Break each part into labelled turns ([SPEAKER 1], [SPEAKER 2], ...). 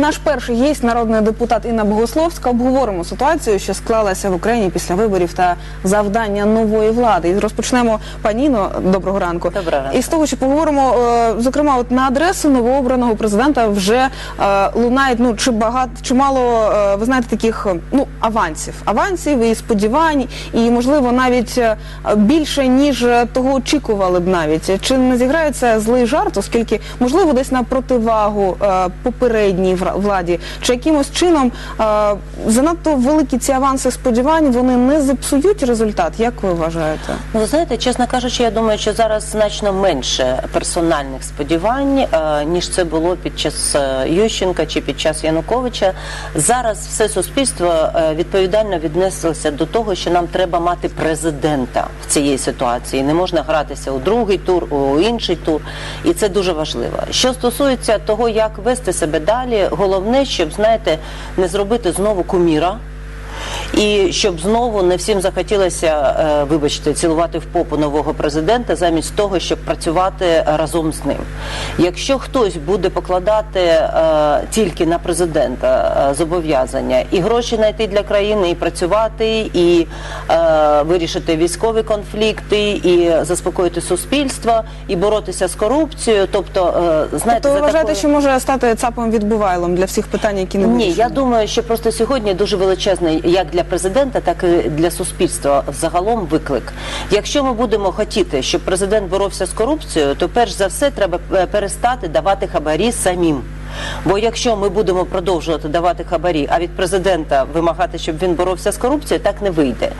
[SPEAKER 1] Наш перший гість, народний депутат Інна Богословська. Обговоримо ситуацію, що склалася в Україні після виборів та завдання нової влади. І розпочнемо пані Інно, доброго ранку.
[SPEAKER 2] Доброго ранку.
[SPEAKER 1] І з того, що поговоримо, е, зокрема, от на адресу новообраного президента вже е, лунають ну чи багато чи мало, е, ви знаєте, таких ну авансів, авансів і сподівань, і можливо навіть більше ніж того очікували б навіть. Чи не зіграється злий жарт, оскільки можливо десь на противагу попередній вра- владі, чи якимось чином е, занадто великі ці аванси сподівань вони не зіпсують результат? Як ви вважаєте?
[SPEAKER 2] Ну, ви знаєте, чесно кажучи, я думаю, що зараз значно менше персональних сподівань, е, ніж це було під час е, Ющенка чи під час Януковича. Зараз все суспільство е, відповідально віднеслося до того, що нам треба мати президента в цієї ситуації. Не можна гратися у другий тур, у інший тур, і це дуже важливо. Що стосується того, як вести себе далі, головне, щоб знаєте, не зробити знову куміра. І щоб знову не всім захотілося, е, вибачте, цілувати в попу нового президента, замість того, щоб працювати разом з ним. Якщо хтось буде покладати е, тільки на президента е, зобов'язання і гроші знайти для країни, і працювати, і вирішити військові конфлікти, і заспокоїти суспільство, і боротися з корупцією, тобто, знаєте,
[SPEAKER 1] То ви вважаєте,
[SPEAKER 2] такою-
[SPEAKER 1] що може стати цапом відбувайлом для всіх питань, які не
[SPEAKER 2] ні, я думаю, що просто сьогодні дуже величезний як для президента, так і для суспільства загалом виклик. Якщо ми будемо хотіти, щоб президент боровся з корупцією, то перш за все треба е, перестати давати хабарі самим. Бо якщо ми будемо продовжувати давати хабарі, а від президента вимагати, щоб він боровся з корупцією, так не вийде.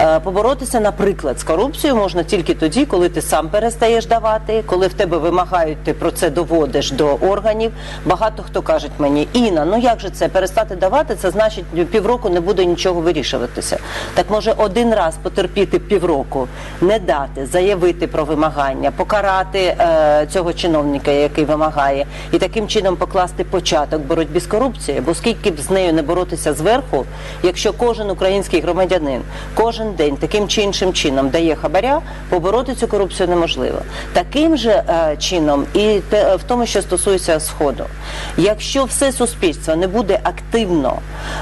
[SPEAKER 2] Е, Поборотися, наприклад, з корупцією можна тільки тоді, коли ти сам перестаєш давати, коли в тебе вимагають, ти про це доводиш до органів. Багато хто каже мені, Інна, ну як же це перестати давати? Це значить півроку не буде нічого вирішуватися. Так може один раз потерпіти півроку, не дати, заявити про вимагання, покарати е, цього чиновника, який вимагає, і таким чином покласти початок боротьбі з корупцією. Бо скільки б з нею не боротися зверху, якщо кожен український громадянин кожен день таким чи іншим чином дає хабаря, побороти цю корупцію неможливо. Таким же е, чином і те, в тому, що стосується сходу, якщо все суспільство не буде активно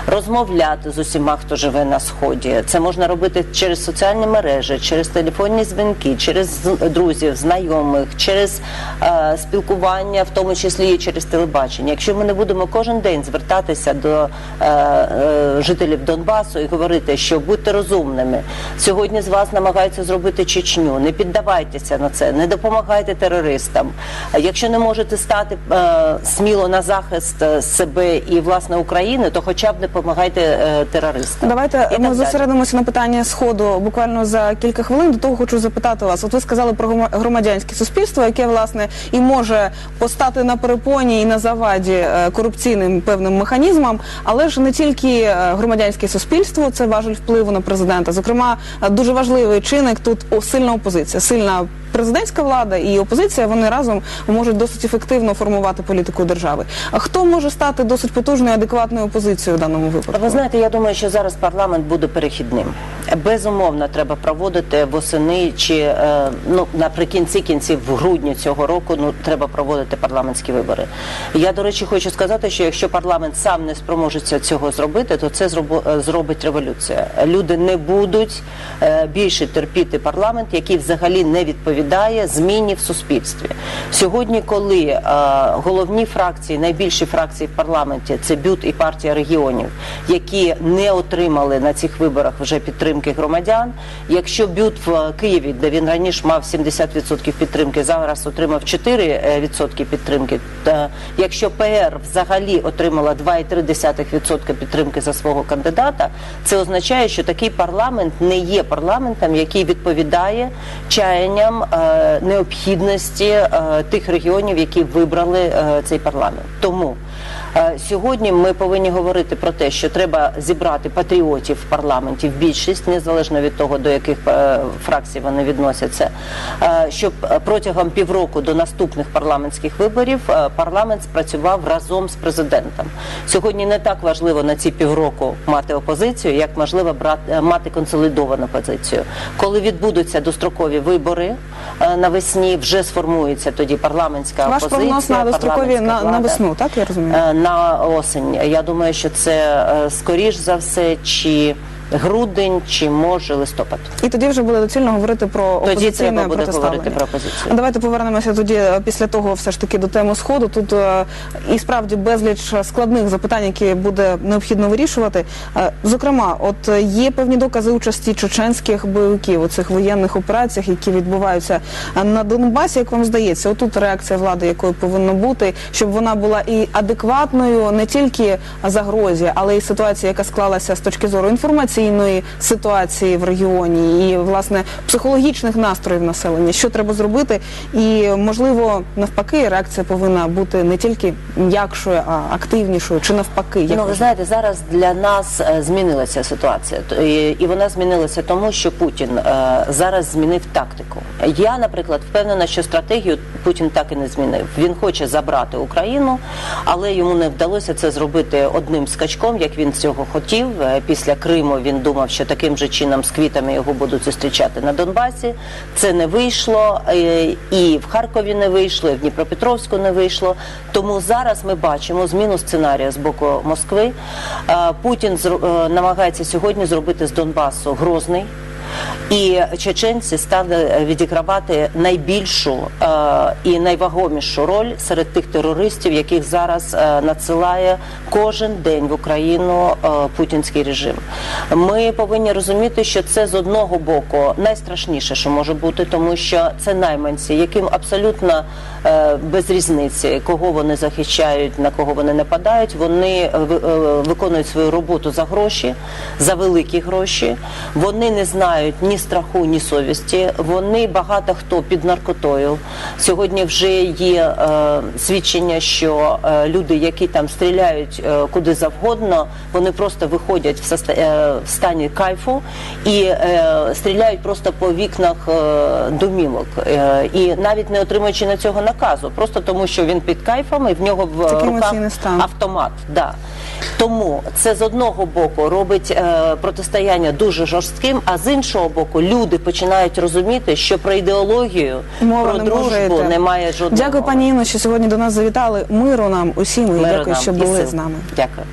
[SPEAKER 2] розмовляти з усіма, хто живе на сході, це можна робити через соціальні мережі, через телефонні дзвінки, через друзів, знайомих, через е, спілкування, в тому числі і через телебачення. Якщо ми не будемо кожен день звертатися до е, е, жителів Донбасу і говорити, що будьте розумними, сьогодні з вас намагаються зробити Чечню, не піддавайтеся на це, не допомагайте терористам. Якщо не можете стати е, сміло на захист е, себе і власне України, то хоча б не допомагайте е, терористам.
[SPEAKER 1] Давайте
[SPEAKER 2] І
[SPEAKER 1] ми зосередимося на питанні сходу буквально за кілька хвилин. До того хочу запитати вас. От ви сказали про громадянське суспільство, яке власне і може постати на перепоні і на заваді е, корупційним певним механізмам, але ж не тільки е, громадянське суспільство це важель впливу на президента. Зокрема, е, дуже важливий чинник тут сильна опозиція, сильна. Президентська влада і опозиція вони разом можуть досить ефективно формувати політику держави. А хто може стати досить потужною адекватною опозицією в даному випадку?
[SPEAKER 2] Ви знаєте, я думаю, що зараз парламент буде перехідним. Безумовно, треба проводити восени чи е, ну наприкінці кінців в грудні цього року. Ну треба проводити парламентські вибори. Я до речі хочу сказати, що якщо парламент сам не спроможеться цього зробити, то це е, зробить революція. Люди не будуть е, більше терпіти парламент, який взагалі не відповідає зміні в суспільстві. Сьогодні, коли е, головні фракції, найбільші фракції в парламенті це БЮТ і партія регіонів, які не отримали на цих виборах вже підтримки громадян. Якщо БЮТ в Києві, де він раніше мав 70% підтримки, зараз отримав 4% підтримки. Та якщо ПР взагалі отримала 2,3% підтримки за свого кандидата, це означає, що такий парламент не є парламентом, який відповідає чаянням необхідності е, тих регіонів, які вибрали е, цей парламент. Тому Е, Сьогодні ми повинні говорити про те, що треба зібрати патріотів в парламенті в більшість, незалежно від того, до яких е, фракцій вони відносяться, е, щоб протягом півроку до наступних парламентських виборів е, парламент спрацював разом з президентом. Сьогодні не так важливо на ці півроку мати опозицію, як можливо брати, е, мати консолідовану позицію. Коли відбудуться дострокові вибори, е, навесні вже сформується тоді парламентська
[SPEAKER 1] Ваш
[SPEAKER 2] опозиція.
[SPEAKER 1] прогноз на дострокові на, на весну, так я розумію?
[SPEAKER 2] Е, на осінь. Я думаю, що це е, скоріш за все, чи грудень, чи може листопад.
[SPEAKER 1] І тоді вже буде доцільно говорити про
[SPEAKER 2] Тоді треба буде говорити про опозицію.
[SPEAKER 1] Давайте повернемося тоді е, після того, все ж таки до теми сходу. Тут е, і справді безліч складних запитань, які буде необхідно вирішувати. Е, Зокрема, от є певні докази участі чеченських бойовиків у цих воєнних операціях, які відбуваються на Донбасі. Як вам здається, отут реакція влади, якою повинна бути, щоб вона була і адекватною не тільки загрозі, але й ситуації, яка склалася з точки зору інформаційної ситуації в регіоні і власне психологічних настроїв населення. Що треба зробити? І можливо, навпаки, реакція повинна бути не тільки м'якшою, а активнішою, чи навпаки, як
[SPEAKER 2] ну,
[SPEAKER 1] ви
[SPEAKER 2] знаєте, зараз для нас е, змінилася ситуація, і вона змінилася тому, що Путін е, зараз змінив тактику. Я, наприклад, впевнена, що стратегію Путін так і не змінив. Він хоче забрати Україну, але йому не вдалося це зробити одним скачком, як він цього хотів. Е, Після Криму він думав, що таким же чином з квітами його будуть зустрічати на Донбасі. Це не вийшло, е, і в Харкові не вийшло, і в Дніпропетровську не вийшло. Тому зараз ми бачимо зміну сценарія з боку Москви. Е, Путін е, намагається сьогодні зробити з Донбасу Грозний. І чеченці стали відігравати найбільшу е, і найвагомішу роль серед тих терористів, яких зараз е, надсилає кожен день в Україну е, путінський режим. Ми повинні розуміти, що це з одного боку найстрашніше, що може бути, тому що це найманці, яким абсолютно е, без різниці, кого вони захищають, на кого вони нападають. Вони е, е, виконують свою роботу за гроші, за великі гроші. Вони не знають ні страху, ні совісті. Вони багато хто під наркотою. Сьогодні вже є е, свідчення, що е, люди, які там стріляють е, куди завгодно, вони просто виходять в, соста- е, в стані кайфу і е, стріляють просто по вікнах е, домівок. Е, і навіть не отримуючи на цього наказу, просто тому що він під кайфом і в нього в
[SPEAKER 1] Такий
[SPEAKER 2] руках автомат. Да. Тому це з одного боку робить е, протистояння дуже жорстким, а з іншого боку, люди починають розуміти, що про ідеологію,
[SPEAKER 1] Мова
[SPEAKER 2] про
[SPEAKER 1] не може
[SPEAKER 2] дружбу
[SPEAKER 1] йти.
[SPEAKER 2] немає жодного.
[SPEAKER 1] Дякую, пані Інно, що сьогодні до нас завітали. Миру нам усім і
[SPEAKER 2] Миру
[SPEAKER 1] дякую,
[SPEAKER 2] нам
[SPEAKER 1] що
[SPEAKER 2] і
[SPEAKER 1] були
[SPEAKER 2] сил.
[SPEAKER 1] з нами.
[SPEAKER 2] Дякую.